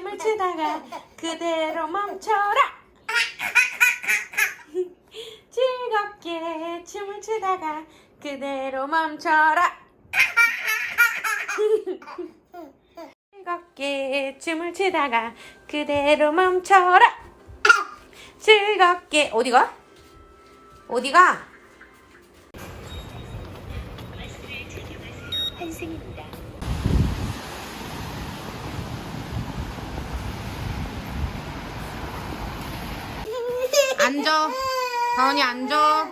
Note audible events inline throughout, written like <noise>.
춤을 추다가 그대로 멈춰라 <laughs> 즐겁게 춤을 추다가 그대로 멈춰라 <laughs> 즐겁게 춤을 추다가 그대로 멈춰라 즐겁게 어디가? 어디가? 환승입니다. 앉아 다원이 앉아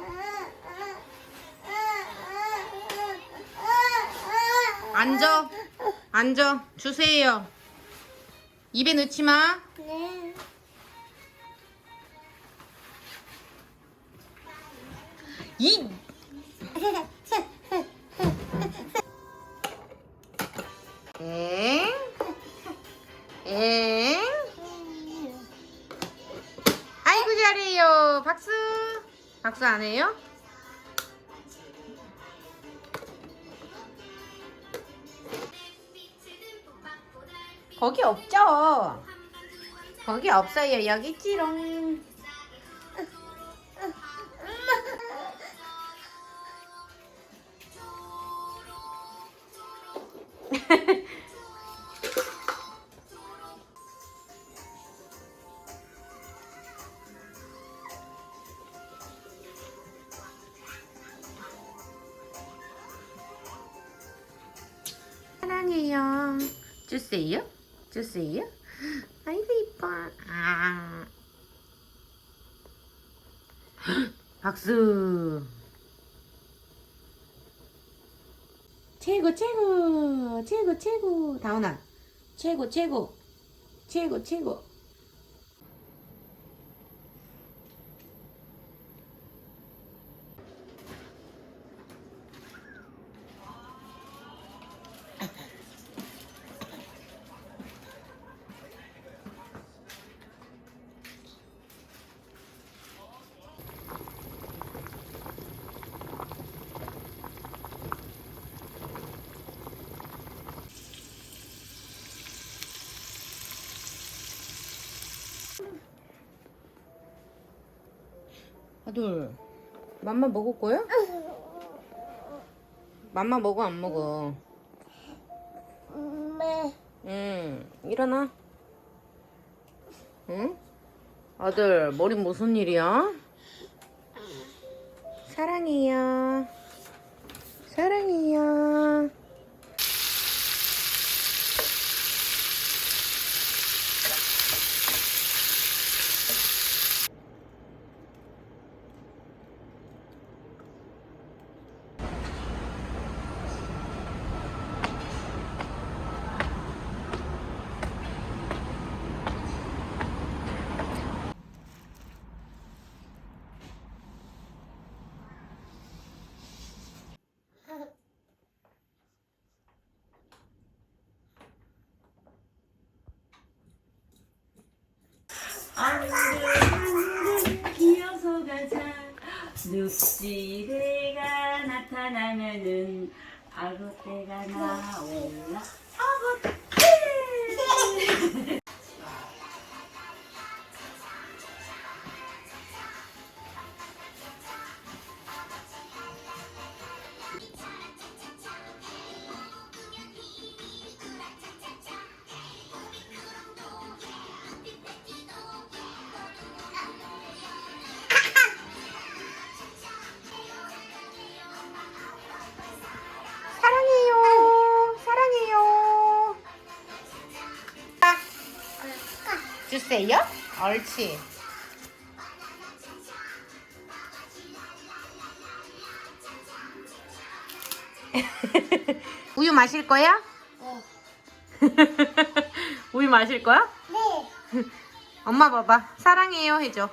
앉아 앉아 주세요 입에 넣지 마 네. 이. 박수 안 해요? 거기 없죠. 거기 없어요. 여기 있지롱. <laughs> 주세요. 주세요. 아이고 이뻐. 아. 박수. 최고 최고 최고 최고 다운아 최고 최고 최고 최고 아들 맘마 먹을 거야? 맘마 먹어 안 먹어? 네. 응 일어나 응? 아들 머리 무슨 일이야? 사랑해요 사랑해요 기어서 가자 늑지대가 나타나면은 아구떼가 나올라 아구떼 주세요 옳지 우유 마실 거야? 우유 마실 거야? 네. <laughs> <laughs> 엄마 봐봐 사랑해요 해줘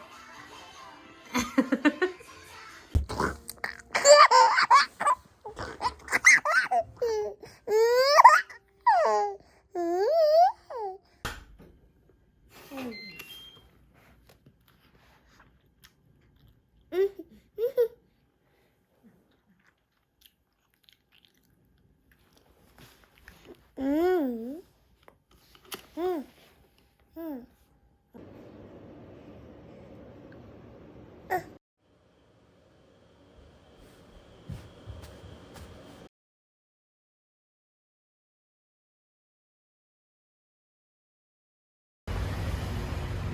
嗯嗯嗯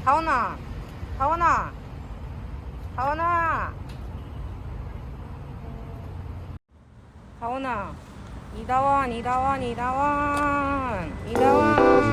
好呢好呢好呢好呢 이다원, 이다원, 이다원, 이다원.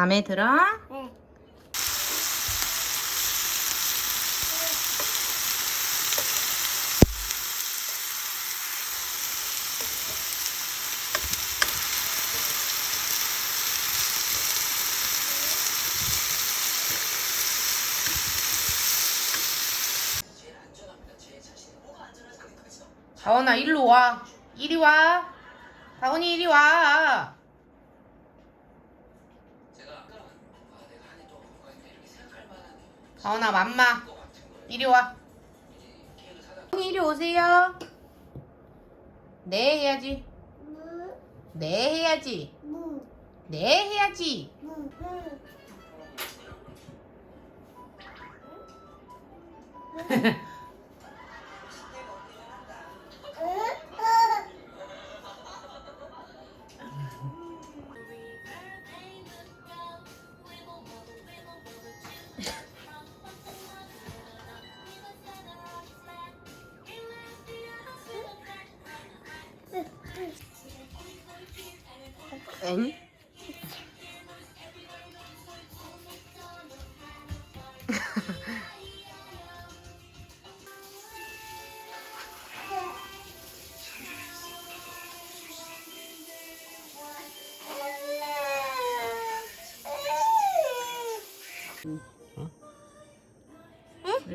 마음에 들어? 다원아 일로 와. 이리 와. 다원이 이리 와. 다원아 맘마 이리 와. 이리 오세요. 네 해야지. 네 해야지. 네 해야지. <laughs>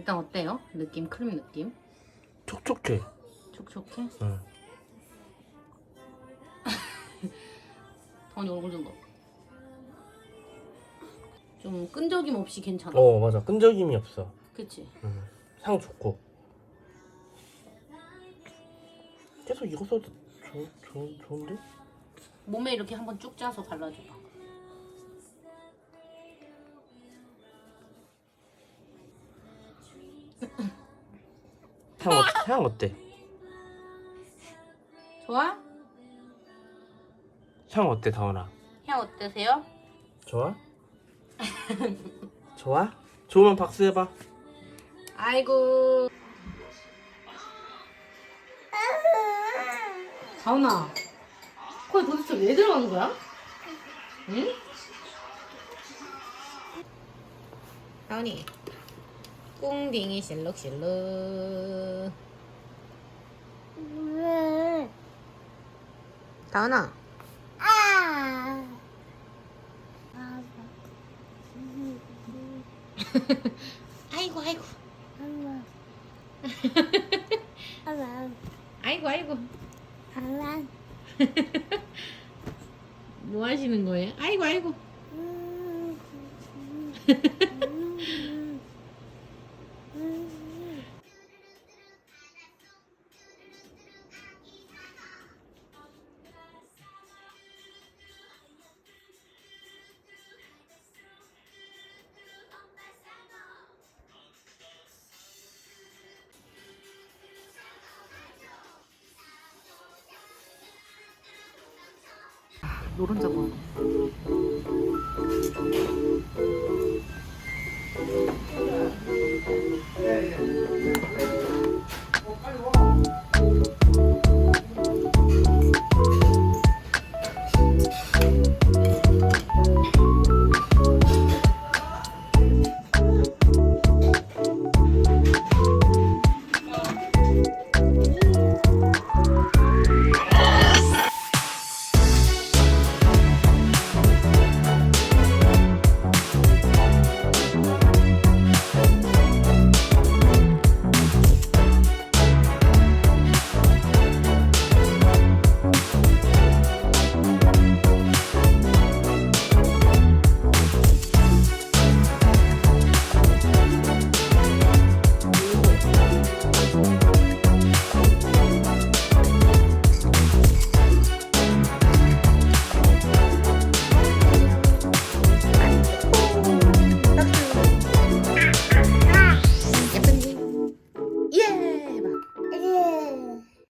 일단 어때요? 느낌 크림 느낌? 촉촉해. 촉촉해? 응. <laughs> 더니 얼굴 좀 봐. 좀 끈적임 없이 괜찮아. 어 맞아 끈적임이 없어. 그치? 응. 향 좋고. 계속 이거 써도 좋, 좋, 좋은데? 몸에 이렇게 한번 쭉 짜서 발라줘봐. 향, 어, 향 어때? 좋아? 향 어때 다원아? 향 어떠세요? 좋아? <laughs> 좋아? 좋으면 박수 해봐. 아이고. 다운아, 코에 도대체 왜 들어간 거야? 응? 다운이, 꿍딩이 실룩실룩. 다운아, <laughs> 아이고 아이고, <laughs> 아이고 아이고. <laughs> 뭐 하시는 거예요? 아이고 아이고. 노른자 보여.